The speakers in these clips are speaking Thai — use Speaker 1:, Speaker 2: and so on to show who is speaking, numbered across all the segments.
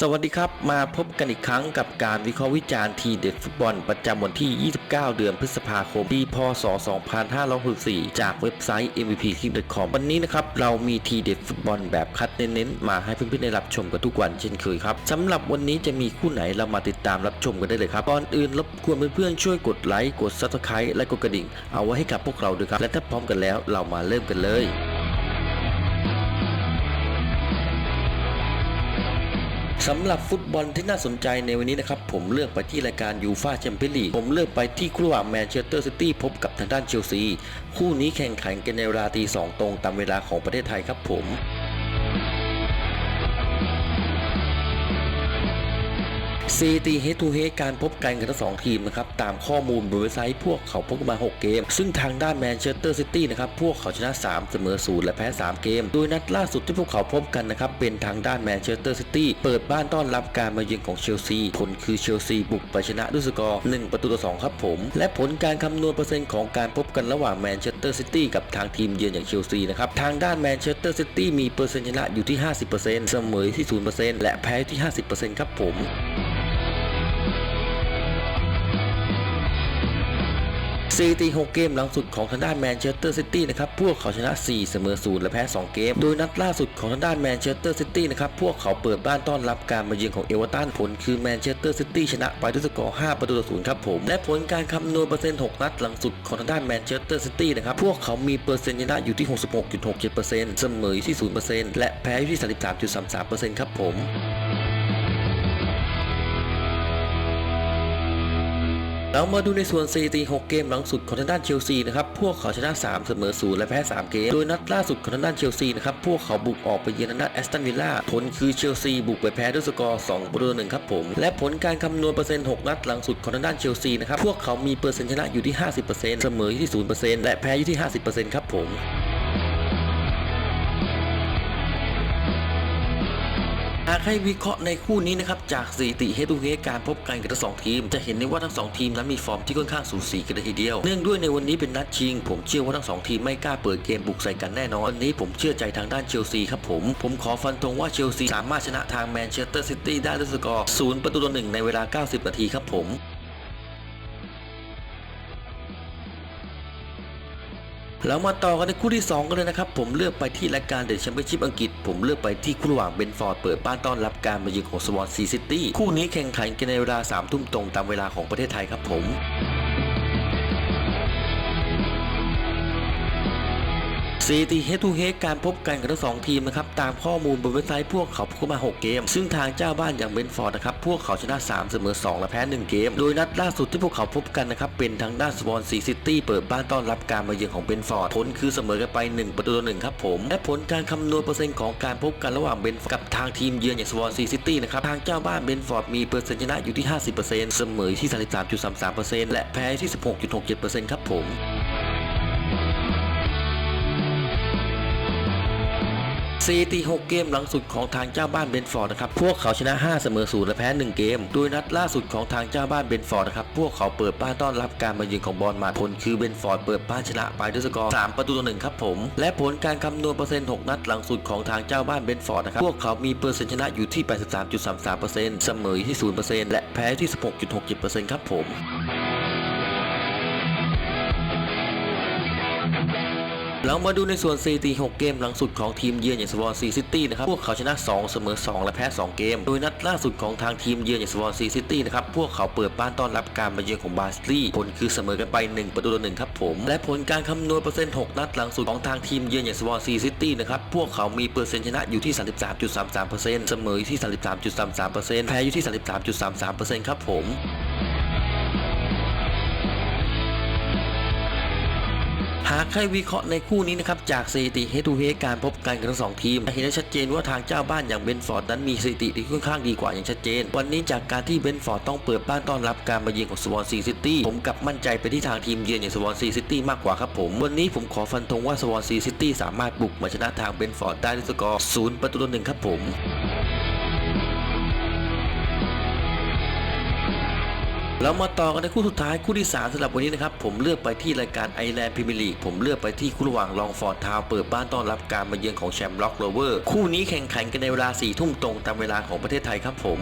Speaker 1: สวัสดีครับ มาพบกันอีกครั้งกับการวิเคราะห์วิจารณ์ทีเด็ดฟุตบอลประจำวันที่ 29 เดือนพฤษภาคม ปี พศ 2564 จากเว็บไซต์ mvpclip.com วันนี้นะครับ เรามีทีเด็ดฟุตบอลแบบคัดเน้นๆ มาให้เพื่อนๆ ได้รับชมกันทุกวันเช่นเคยครับสำหรับวันนี้จะมีคู่ไหนเรามาติดตามรับชมกันได้เลยครับก่อนอื่นรบกวนเพื่อนๆช่วยกดไลค์กด subscribe และกดกระดิ่ง เอาไว้ให้กับพวกเราด้วยครับและถ้าพร้อมกันแล้วเรามาเริ่มกันเลย สำหรับฟุตบอลที่น่าสนใจในวันนี้นะครับ ผมเลือกไปที่รายการยูฟาแชมเปี้ยนลีกผมเลือกไปที่คู่ระหว่างแมนเชสเตอร์ซิตี้พบกับทางด้านเชลซีคู่นี้แข่งขันกันในเวลาตีสองตรงตามเวลาของประเทศไทยครับผม ซีตีเฮดทูเฮดการพบกันกันทั้งสองทีมนะครับตามข้อมูลบนเว็บไซต์พวกเขาพบกันมา 6 เกม ซึ่งทางด้านแมนเชสเตอร์ซิตี้นะครับพวกเขาชนะ 3 เสมอ 0 และแพ้ 3 เกม โดยนัดล่าสุดที่พวกเขาพบกันนะครับเป็นทางด้านแมนเชสเตอร์ซิตี้เปิดบ้านต้อนรับการมาเยือนของเชลซีผลคือเชลซีบุกไปชนะด้วยสกอร์ 1 ประตูต่อ 2 ครับผม และผลการคำนวณเปอร์เซ็นต์ของการพบกันระหว่างแมนเชสเตอร์ซิตี้กับทางทีมเยือนอย่างเชลซีนะครับทางด้านแมนเชสเตอร์ซิตี้มีเปอร์เซ็นต์ชนะอยู่ที่ 50%เสมอที่ 0%และแพ้ที่ 50%ครับผม ซีตี6เกมหลังสุดของทางด้านแมนเชสเตอร์ซิตี้นะครับพวกเขาชนะ 4 เสมอ 0 และแพ้ 2 เกม โดยนัดล่าสุดของทางด้านแมนเชสเตอร์ซิตี้นะครับพวกเขาเปิดบ้านต้อนรับการมาเยือนของเอเวอร์ตันผลคือแมนเชสเตอร์ซิตี้ชนะไปด้วยสกอร์ 5 ประตูต่อ0ครับผม และผลการคำนวณเปอร์เซ็นต์ 6 นัดหลังสุดของทางด้านแมนเชสเตอร์ซิตี้นะครับพวกเขามีเปอร์เซ็นต์ชนะอยู่ที่ 66.67%เสมออยู่ที่ 0%และแพ้อยู่ที่ 33.33%ครับผม เรามาดูในส่วนสถิติ6เกมหลังสุดของทางด้านเชลซีนะครับ พวกเขาชนะ 3 เสมอ0และแพ้ 3 เกม โดยนัดล่าสุดของทางด้านเชลซีนะครับ พวกเขาบุกออกไปเยือนทางด้านแอสตันวิลล่า ผลคือเชลซีบุกไปแพ้ด้วยสกอร์2ประตูต่อ1ครับผม และผลการคำนวณเปอร์เซ็นต์ 6 นัดหลังสุดของทางด้านเชลซีนะครับ พวกเขามีเปอร์เซ็นต์ชนะอยู่ที่ 50%เสมออยู่ที่ 0%และแพ้อยู่ที่ 50%ครับผม หากให้วิเคราะห์ในคู่นี้นะครับจากสถิติเฮดูเฮการพบกันกับทั้งสองทีม จะเห็นได้ว่าทั้งสองทีมนั้นมีฟอร์มที่ค่อนข้างสูสีกันเลยทีเดียว เนื่องด้วยในวันนี้เป็นนัดชิง ผมเชื่อว่าทั้งสองทีมไม่กล้าเปิดเกมบุกใส่กันแน่นอนวันนี้ผมเชื่อใจทางด้านเชลซีครับผม ผมขอฟันธงว่าเชลซีสามารถชนะทางแมนเชสเตอร์ซิตี้ได้ด้วยสกอร์ 0 ประตูต่อหนึ่งในเวลา 90 นาทีครับผม แล้วมาต่อกันในคู่ที่ 2 กันเลยนะครับ ผมเลือกไปที่รายการเดอะแชมเปี้ยนชิพอังกฤษ ผมเลือกไปที่คู่ระหว่างเบนฟอร์ดเปิดบ้านต้อนรับการมาเยือนของสวอนซีซิตี้คู่นี้แข่งขันกันในเวลา3ทุ่มตรงตามเวลาของประเทศไทยครับผม ซีตีเฮทูเฮดการพบกันกับทั้งสองทีมนะครับตามข้อมูลบนเว็บไซต์พวกเขาพบมา 6 เกม ซึ่งทางเจ้าบ้านอย่างเบนฟอร์ดนะครับพวกเขาชนะ 3 เสมอ 2 และแพ้ 1 เกม โดยนัดล่าสุดที่พวกเขาพบกันนะครับเป็นทางด้านสวอนซีซิตี้เปิดบ้านต้อนรับการมาเยือนของเบนฟอร์ดผลคือเสมอกันไป 1 ประตูต่อ1ครับผม และผลการคำนวณเปอร์เซ็นต์ของการพบกันระหว่างเบนฟอร์ดกับทางทีมเยือนอย่างสวอนซีซิตี้นะครับทางเจ้าบ้านเบนฟอร์ดมีเปอร์เซ็นต์ชนะอยู่ที่ 50%เสมอที่ 33.33%และแพ้ที่ 16.67%ครับผม ซีตี6เกมหลังสุดของทางเจ้าบ้านเบนฟอร์ดนะครับ พวกเขาชนะ 5 เสมอ0และแพ้ 1 เกม โดยนัดล่าสุดของทางเจ้าบ้านเบนฟอร์ดนะครับ พวกเขาเปิดบ้านต้อนรับการมาเยือนของบอลมาผลคือเบนฟอร์ดเปิดบ้านชนะไปด้วยสกอร์ 3 ประตูต่อ1ครับผม และผลการคำนวณเปอร์เซ็นต์ 6 นัดหลังสุดของทางเจ้าบ้านเบนฟอร์ดนะครับ พวกเขามีเปอร์เซ็นต์ชนะอยู่ที่ 83.33%เสมอที่ 0%และแพ้ที่ 16.67%ครับผม เรามาดูในส่วนสถิติ6เกมหลังสุดของทีมเยือนอย่างสวอนซีซิตี้นะครับพวกเขาชนะ 2 เสมอ 2 และแพ้ 2 เกม โดยนัดล่าสุดของทางทีมเยือนอย่างสวอนซีซิตี้นะครับพวกเขาเปิดบ้านต้อนรับการมาเยือนของบาสลีผลคือเสมอกันไป 1 ประตูต่อ1ครับผมและผลการคำนวณเปอร์เซ็นต์ 6 นัดหลังสุดของทางทีมเยือนอย่างสวอนซีซิตี้นะครับพวกเขามีเปอร์เซ็นต์ชนะอยู่ที่ 33.33%เสมออยู่ที่ 33.33%แพ้อยู่ที่ 33.33%ครับผม หากให้วิเคราะห์ในคู่นี้นะครับจากสถิติเฮดูเฮการพบกันกับทั้งสองทีมเห็นได้ชัดเจนว่าทางเจ้าบ้านอย่างเบนฟอร์ดนั้นมีสถิติที่ค่อนข้างดีกว่าอย่างชัดเจน วันนี้จากการที่เบนฟอร์ดต้องเปิดบ้านต้อนรับการมาเยือนของสวอนซีซิตี้ผมกลับมั่นใจไปที่ทางทีมเยือนอย่างสวอนซีซิตี้มากกว่าครับผมวันนี้ผมขอฟันธงว่าสวอนซีซิตี้สามารถบุกมาชนะทางเบนฟอร์ดได้ด้วยสกอร์0ประตูต่อหนึ่งครับผม เรามาต่อกันในคู่สุดท้ายคู่ที่ 3สำหรับวันนี้นะครับ ผมเลือกไปที่รายการไอแลนด์พรีเมียร์ลีกผมเลือกไปที่คู่ระหว่างลองฟอร์ดทาวเปิดบ้านต้อนรับการมาเยือนของแชมป์ล็อกโรเวอร์คู่นี้แข่งขันกันในเวลา4ี่ทุ่มตรงตามเวลาของประเทศไทยครับผม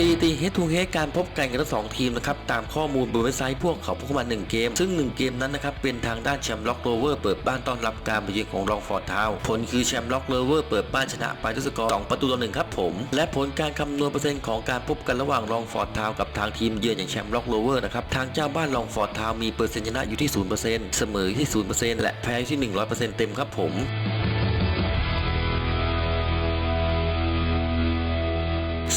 Speaker 1: ซีตีเฮดทูเฮดการพบกันกันทั้งสองทีมนะครับตามข้อมูลบนเว็บไซต์พวกเขาพวกมา1เกม ซึ่ง 1 เกมนั้นนะครับเป็นทางด้านแชมป์ล็อกโรเวอร์เปิดบ้านต้อนรับการมาเยือนของรองฟอร์ดทาวน์ผลคือแชมป์ล็อกโรเวอร์เปิดบ้านชนะไปด้วยสกอร์2ประตูต่อหนึ่งครับผม และผลการคำนวณเปอร์เซ็นต์ของการพบกันระหว่างรองฟอร์ดทาวน์กับทางทีมเยือนอย่างแชมป์ล็อกโรเวอร์นะครับทางเจ้าบ้านรองฟอร์ดทาวนมีเปอร์เซ็นต์ชนะอยู่ที่0%เสมออยู่ที่0%และแพ้อยู่ที่ 100%เต็มครับผม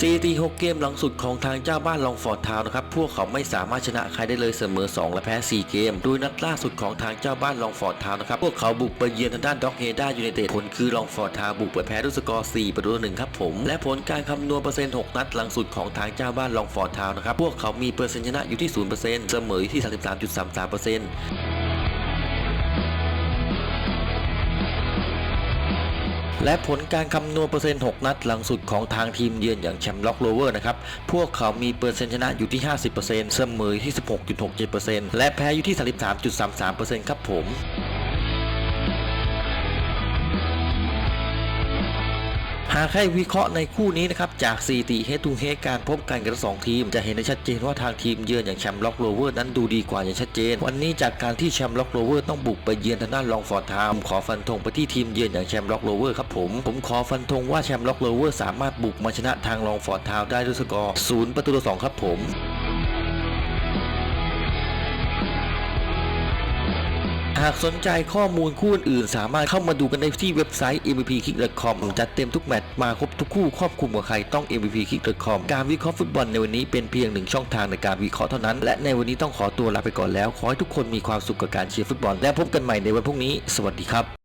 Speaker 1: ซีตี6เกมหลังสุดของทางเจ้าบ้านลองฟอร์ดทาวน์นะครับ พวกเขาไม่สามารถชนะใครได้เลยเสมอ 2 และแพ้ 4 เกม โดยนัดล่าสุดของทางเจ้าบ้านลองฟอร์ดทาวน์นะครับ พวกเขาบุกไปเยือนทางด้านด็อกเฮด้ายูไนเต็ดผลคือลองฟอร์ดทาวน์บุกไปแพ้ด้วยสกอร์ 4 ประตูต่อหนึ่งครับผม และผลการคำนวณเปอร์เซ็นต์ 6 นัดหลังสุดของทางเจ้าบ้านลองฟอร์ดทาวน์นะครับ พวกเขามีเปอร์เซ็นต์ชนะอยู่ที่ 0%เสมออยู่ที่ 33.33% และผลการคำนวณเปอร์เซ็นต์ 6 นัดหลังสุดของทางทีมเยือนอย่างแชมป์ล็อกโรเวอร์นะครับ พวกเขามีเปอร์เซ็นต์ชนะอยู่ที่ 50%เสมอที่ 16.67%และแพ้อยู่ที่ 33.33%ครับผม หากให้วิเคราะห์ในคู่นี้นะครับจากสถิติเฮตูเฮการพบกันกันสองทีม จะเห็นได้ชัดเจนว่าทางทีมเยือนอย่างแชมป์ล็อกโรเวอร์นั้นดูดีกว่าอย่างชัดเจน วันนี้จากการที่แชมป์ล็อกโรเวอร์ต้องบุกไปเยือนทางด้านลองฟอร์ดทาวมขอฟันธงไปที่ทีมเยือนอย่างแชมป์ล็อกโรเวอร์ครับผมผมขอฟันธงว่าแชมป์ล็อกโรเวอร์สามารถบุกมาชนะทางลองฟอร์ดทาวได้ด้วยสกอร์ศูนย์ประตูต่อสองครับผม หากสนใจข้อมูลคู่อื่น สามารถเข้ามาดูกันได้ที่เว็บไซต์ mvpkick.com จัดเต็มทุกแมตช์มาครบทุกคู่ครอบคลุมกับใครต้อง mvpkick.com การวิเคราะห์ฟุตบอลในวันนี้เป็นเพียงหนึ่งช่องทางในการวิเคราะห์เท่านั้น และในวันนี้ต้องขอตัวลาไปก่อนแล้ว ขอให้ทุกคนมีความสุขกับการเชียร์ฟุตบอล และพบกันใหม่ในวันพรุ่งนี้ สวัสดีครับ